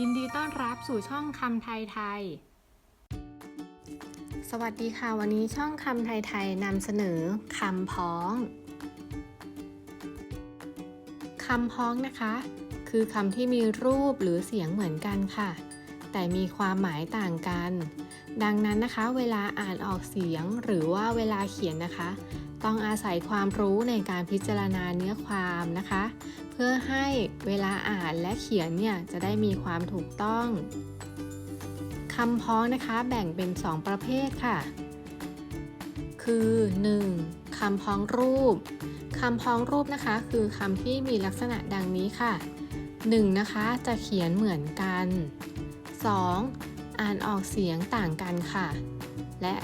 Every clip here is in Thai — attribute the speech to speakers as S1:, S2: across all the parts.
S1: ยินดีต้อนรับสู่ช่องคำไทยไทย สวัสดีค่ะ วันนี้ช่องคำไทยไทยนำเสนอคำพ้อง คำพ้องนะคะ คือคำที่มีรูปหรือเสียงเหมือนกันค่ะ แต่มีความหมายต่างกัน ดังนั้นนะคะ เวลาอ่านออกเสียงหรือว่าเวลาเขียนนะคะ ต้องอาศัยความรู้ในการพิจารณาเนื้อความนะคะ เพื่อให้เวลาอ่านและเขียนเนี่ยจะได้มีความถูกต้องคำพ้องนะคะแบ่งเป็น 2 ประเภทค่ะ คือ 1. คำพ้องรูปคำพ้องรูปนะคะ คือคำที่มีลักษณะดังนี้ค่ะ 1. นะคะจะเขียนเหมือนกัน 2. อ่านออกเสียงต่างกันค่ะ และ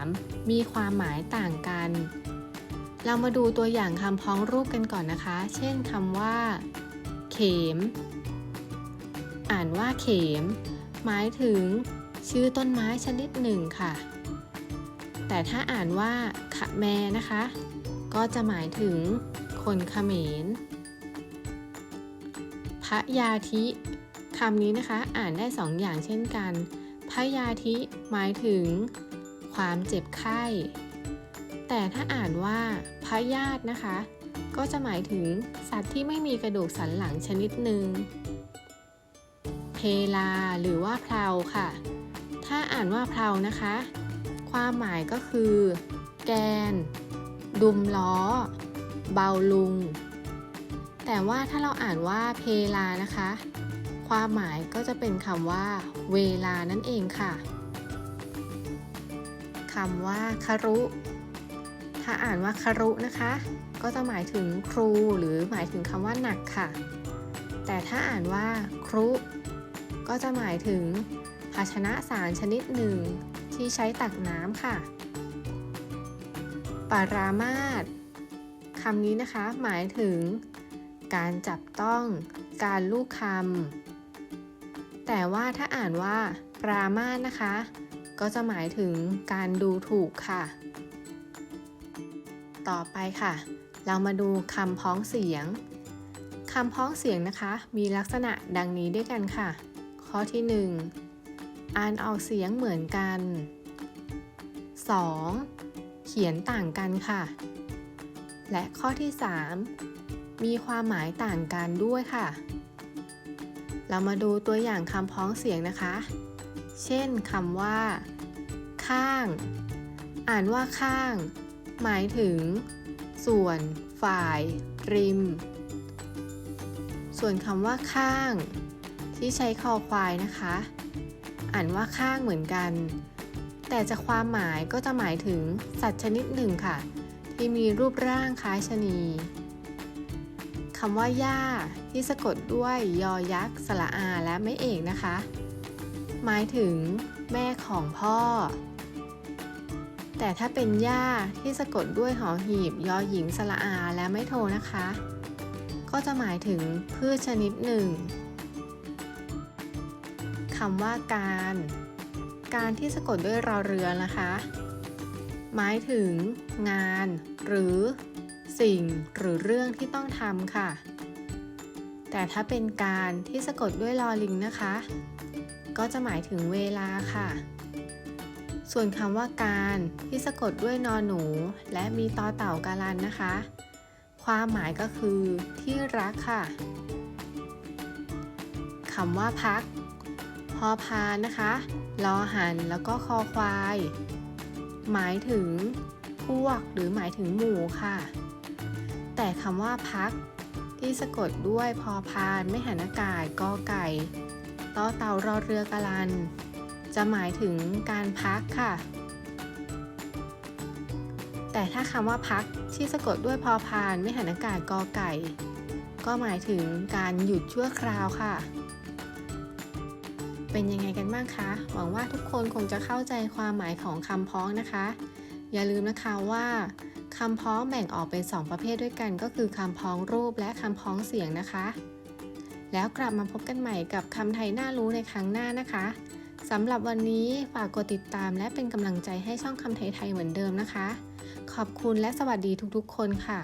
S1: 3. มีความหมายต่างกัน เรามาดูตัวอย่างคำพ้องรูปกันก่อนนะคะ เช่นคำว่า เข็ม อ่านว่าเข็ม หมายถึง ชื่อต้นไม้ชนิดหนึ่งค่ะ แต่ถ้าอ่านว่าขะแมนะคะ ก็จะหมายถึงคนเขมรพระยาธิ คำนี้นะคะอ่านได้สองอย่างเช่นกันพระยาธิหมายถึง ความเจ็บไข้ แต่ถ้าอ่านว่าพยาธินะคะ ก็จะหมายถึงสัตว์ที่ไม่มีกระดูกสันหลังชนิดหนึ่ง เพลาหรือว่าเพลาค่ะ ถ้าอ่านว่าเพลานะคะ ความหมายก็คือ แกน ดุมล้อ เบาลุง แต่ว่าถ้าเราอ่านว่าเพลานะคะ ความหมายก็จะเป็นคำว่า เวลานั่นเองค่ะคำว่าคารุ ถ้าอ่านว่าคารุนะคะ ก็จะหมายถึงครูหรือหมายถึงคำว่าหนักค่ะ แต่ถ้าอ่านว่าครุ ก็จะหมายถึงภาชนะสารชนิดหนึ่งที่ใช้ตักน้ำค่ะ ปารามาสคำนี้นะคะ หมายถึง การจับต้อง การลูกคำ แต่ว่าถ้าอ่านว่าปรามาสนะคะ ก็จะหมายถึงการดูถูกค่ะ ต่อไปค่ะ เรามาดูคำพ้องเสียงคำพ้องเสียงนะคะ มีลักษณะดังนี้ด้วยกันค่ะ ข้อที่ 1 อ่านออกเสียงเหมือนกัน 2. เขียนต่างกันค่ะ และข้อที่ 3 มีความหมายต่างกันด้วยค่ะ เรามาดูตัวอย่างคำพ้องเสียงนะคะ เช่นคำว่า ข้าง อ่านว่าข้าง หมายถึง ส่วน ฝ่าย ริม ส่วนคำว่าข้าง ที่ใช้คอควายนะคะ อ่านว่าข้างเหมือนกัน แต่จะความหมายก็จะหมายถึงสัตว์ชนิดหนึ่งค่ะ ที่มีรูปร่างคล้ายชะนี คำว่าย่าที่สะกดด้วยยอยักษ์สระอาและไม่เอกนะคะ หมายถึงแม่ของพ่อ แต่ถ้าเป็นย่าที่สะกดด้วยหอหีบยอหญิงสระอาและไม่โทนะคะ ก็จะหมายถึงพืชชนิดหนึ่งคำว่าการ การที่สะกดด้วยรอเรือนะคะ หมายถึงงาน หรือ สิ่งหรือเรื่องที่ต้องทำค่ะ แต่ถ้าเป็นการที่สะกดด้วยลอลิงนะคะ ก็จะหมายถึงเวลาค่ะ ส่วนคำว่าการที่สะกดด้วยนอนหนู และมีตอเต่ากาลันนะคะ ความหมายก็คือที่รักค่ะคำว่าพัก พอพานนะคะลอหันแล้วก็คอควาย หมายถึงพวกหรือหมายถึงหมู่ค่ะ แต่คำว่าพัก ที่สะกดด้วยพอพานไม่หันอากาศกอไก่ต่อเต่ารอเรือกาลัน จะหมายถึงการพักค่ะ แต่ถ้าคำว่าพักที่สะกดด้วยพอพานไม่หันอากาศกอไก่ ก็หมายถึงการหยุดชั่วคราวค่ะ เป็นยังไงกันบ้างคะ หวังว่าทุกคนคงจะเข้าใจความหมายของคำพ้องนะคะ อย่าลืมนะคะว่าคำพ้องแบ่งออกเป็น 2 ประเภทด้วยกัน ก็คือคำพ้องรูปและคำพ้องเสียงนะคะ แล้วกลับมาพบกันใหม่กับคำไทยน่ารู้ในครั้งหน้านะคะสำหรับวันนี้ฝากกดติดตามและเป็นกำลังใจให้ช่องคำไทยไทยเหมือนเดิมนะคะ ขอบคุณและสวัสดีทุกๆ คนค่ะ